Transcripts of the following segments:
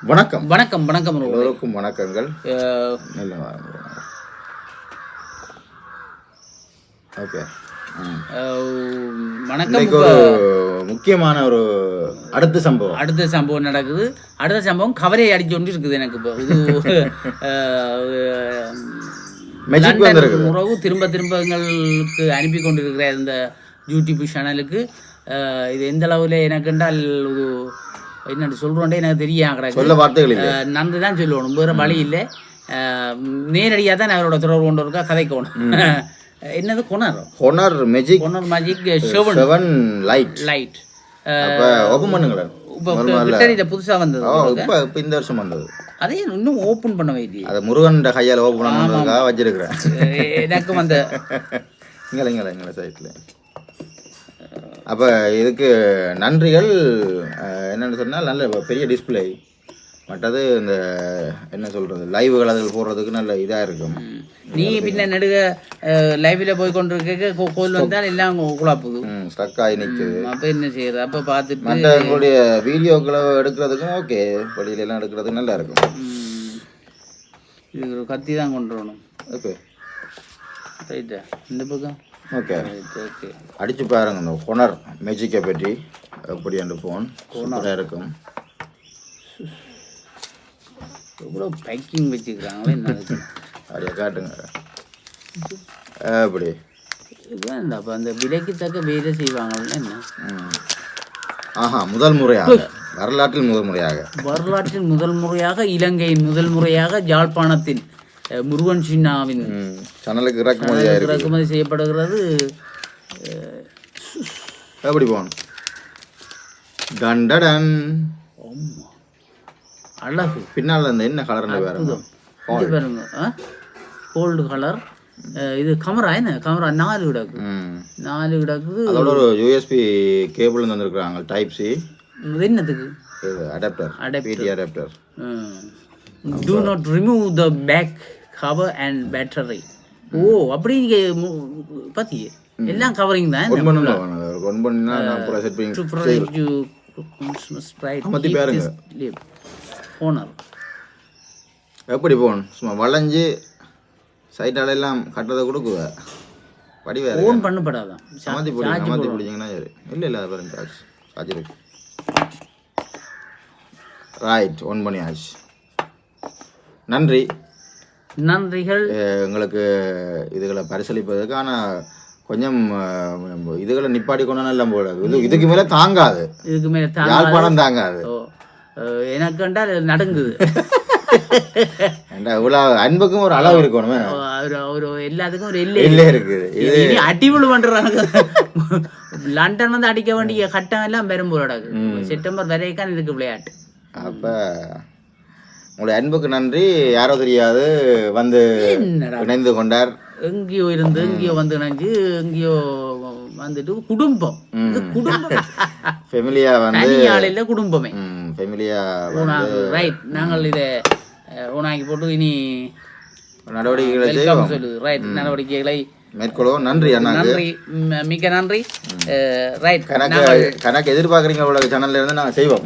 வணக்கம். வணக்கம் வணக்கம். எல்லோருக்கும் வணக்கங்கள். நல்ல. ஓகே. வணக்கம். முக்கியமான ஒரு அடுத்த சம்பவம். அடுத்த சம்பவம் நடக்குது. அடுத்த சம்பவம் கவரை அடிச்சு கொண்டு இருக்குது எனக்கு இப்போ. இது. உறவு திரும்ப திரும்ப எங்களுக்கு அனுப்பி கொண்டிருக்கிற இந்த யூடியூப் சேனலுக்கு இது எந்த அளவில் எனக்கு என்றால் ஒரு என்ன சொல்கிறோண்டே எனக்கு தெரியும் சொல்ல வார்த்தைகள் நன்றி தான் சொல்லணும் வேறு வழி இல்லை. நேரடியாக தான் அவரோட தொடர்பு கொண்டு இருக்கா கதைக்கணும் என்னது கொணர் ஹொனர் magic கொணர் magic seven seven. Light light அப்ப ஓபன் பண்ணுங்களேன் புதுசாக வந்தது இப்ப இந்த வருஷம் வந்தது. அதே இன்னும் ஓப்பன் பண்ண வேண்டிய அது முருகன் கையால ஓபன் பண்ணதுக்காக வச்சிருக்கிறேன். எனக்கு அந்த இங்கே இங்கே அப்ப இதுக்கு நன்றிகள் என்னன்னு சொன்னால் நல்ல பெரிய டிஸ்ப்ளே மற்றது இந்த என்ன சொல்றது லைவுகள் அதில் போடுறதுக்கு நல்ல இதா இருக்கும். நீ பின்ன நடுக லைவ்ல போய் கொண்டிருக்க கோ- கோயில் வந்தால் எல்லாம் குழாப்புது ஸ்டக் ஆகி நிற்குது அப்போ என்ன செய்யறது? அப்போ பார்த்துட்டு மற்ற உங்களுடைய வீடியோக்களை எடுக்கிறதுக்கும் ஓகே. வெளியில எல்லாம் எடுக்கிறதுக்கு நல்லா இருக்கும். இது ஒரு கத்தி தான் கொண்டு வரணும். ஓகே. ரைட்டா இந்த பக்கம்? ஓகே ஓகே அடிச்சு பாருங்க இந்த ஹொனர் மேஜிக்கை பற்றி. எப்படி அந்த ஃபோன் சூப்பராக இருக்கும். எவ்வளோ பேக்கிங் வச்சுக்கிறாங்களே அப்படியே காட்டுங்க. அப்படி. இந்த அப்போ அந்த விலைக்கு தக்க வேலை செய்வாங்கல்ல என்ன. ஆஹா முதல் முறையாக. வரலாற்றில் முதல் முறையாக. வரலாற்றில் முதல் முறையாக இலங்கையின் முதல் முறையாக யாழ்ப்பாணத்தின் அஹ், முருகன் சின்னாவின். சேனலுக்கு இறக்குமதியாக இருக்கு. இறக்குமதி செய்யப்படுகிறது. எப்படி போகணும்? டண்டடன் ஆமா. அழகு. பின்னால் அந்த என்ன கலர்னு பாருங்க கோல்டு கலர் இது கமரா என்ன? கமரா நாலு கிடக்கு. நாலு கிடக்குது அதோட ஒரு யூஎஸ்பி கேபிள் தந்துருக்குறாங்க டைப் சி என்னத்துக்கு? அடாப்டர். பிடி adapter do not remove the back cover and battery ஓ அப்படி நீங்க பாத்தியே. எல்லாம் கவரிங் தான்? ஒன் பண்ணுங்க ஒன் பண்ணினா நான் பூரா செட் பண்ணி protect you Christmas pride அமர்த்தி பாருங்க. எப்படி போகணும்? சும்மா வளைஞ்சு சைட்டால எல்லாம் கட்டுறதை கொடுக்குவ. படி வேறு ஓன் பண்ணப்படாதான் அமர்த்தி பிடிங்க அமர்த்தி பிடிச்சிங்கன்னா இல்லை இல்லை அது பாருங்க சார்ஜ் சார்ஜ் இருக்கு. ரைட் ஒன் பண்ணியாச்சு. நன்றி. நன்றிகள். எங்களுக்கு இதுகளை பரிசளிப்பதற்கு ஆனால் கொஞ்சம் இதுகளை நிப்பாட்டி கொண்டா எல்லாம் போல இது இதுக்கு மேலே தாங்காது. இதுக்கு மேல யாழ்ப்பாணம் தாங்காது. எனக்கு கண்டால் நடுங்குது. அன்புக்கும் ஒரு அளவு இருக்கணுமே. ஒரு எல்லாத்துக்கும் ஒரு எல்லை. இல்லை இருக்குது. இது அடிவிழு பண்றாங்க. லண்டன் வந்து அடிக்க வேண்டிய கட்டம் எல்லாம் பெரும்போட செப்டம்பர் வரைக்கும் இதுக்கு விளையாட்டு. அப்போ உங்களுடைய அன்புக்கு நன்றி. யாரோ தெரியாது வந்து இணைந்து கொண்டார். எங்கேயோ இருந்து எங்கேயோ வந்து நினைஞ்சு எங்கேயோ வந்துட்டு குடும்பம். இது குடும்பம். ஃபெமிலியா வந்து ஆளில்ல குடும்பமே. ஃபெமிலியா ரைட் நாங்கள் இதை உணாக்கி போட்டு இனி நடவடிக்கைகளை செய்வோம். ரைட் நடவடிக்கைகளை மேற்கொள்வோம். நன்றி நன்றி ம- மிக்க நன்றி. ரைட் கணக்கு கணக்கு எதிர்பார்க்குறீங்க உலக சேனல்ல இருந்து நாங்கள் செய்வோம்.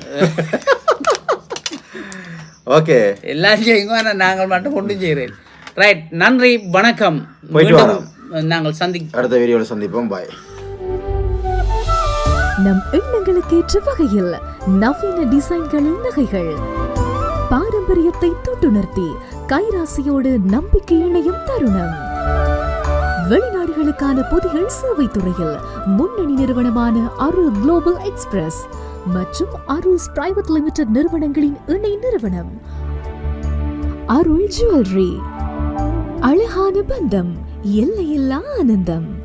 ஓகே. எல்லாரும் செய்யுங்க நாங்கள் மட்டும் கொண்டு செய்கிறேன். ரைட் நன்றி வணக்கம். மீண்டும் நாங்கள் சந்தி அடுத்த வீடியோவில் சந்திப்போம் பாய் நம் எண்ணங்களுக்கு ஏற்ற வகையில் நவீன டிசைன்களில் நகைகள். பாரம்பரியத்தை தொட்டுணர்த்தி கைராசியோடு நம்பிக்கை இணையும் தருணம். வெளிநாடுகளுக்கான பொதிகள் சேவை துறையில் முன்னணி நிறுவனமான அருள் குளோபல் எக்ஸ்பிரஸ் மற்றும் அருள்ஸ் பிரைவேட் லிமிடெட் நிறுவனங்களின் இணை நிறுவனம். அருள் ஜுவல்லரி அழகான பந்தம் எல்லையில்லா ஆனந்தம்.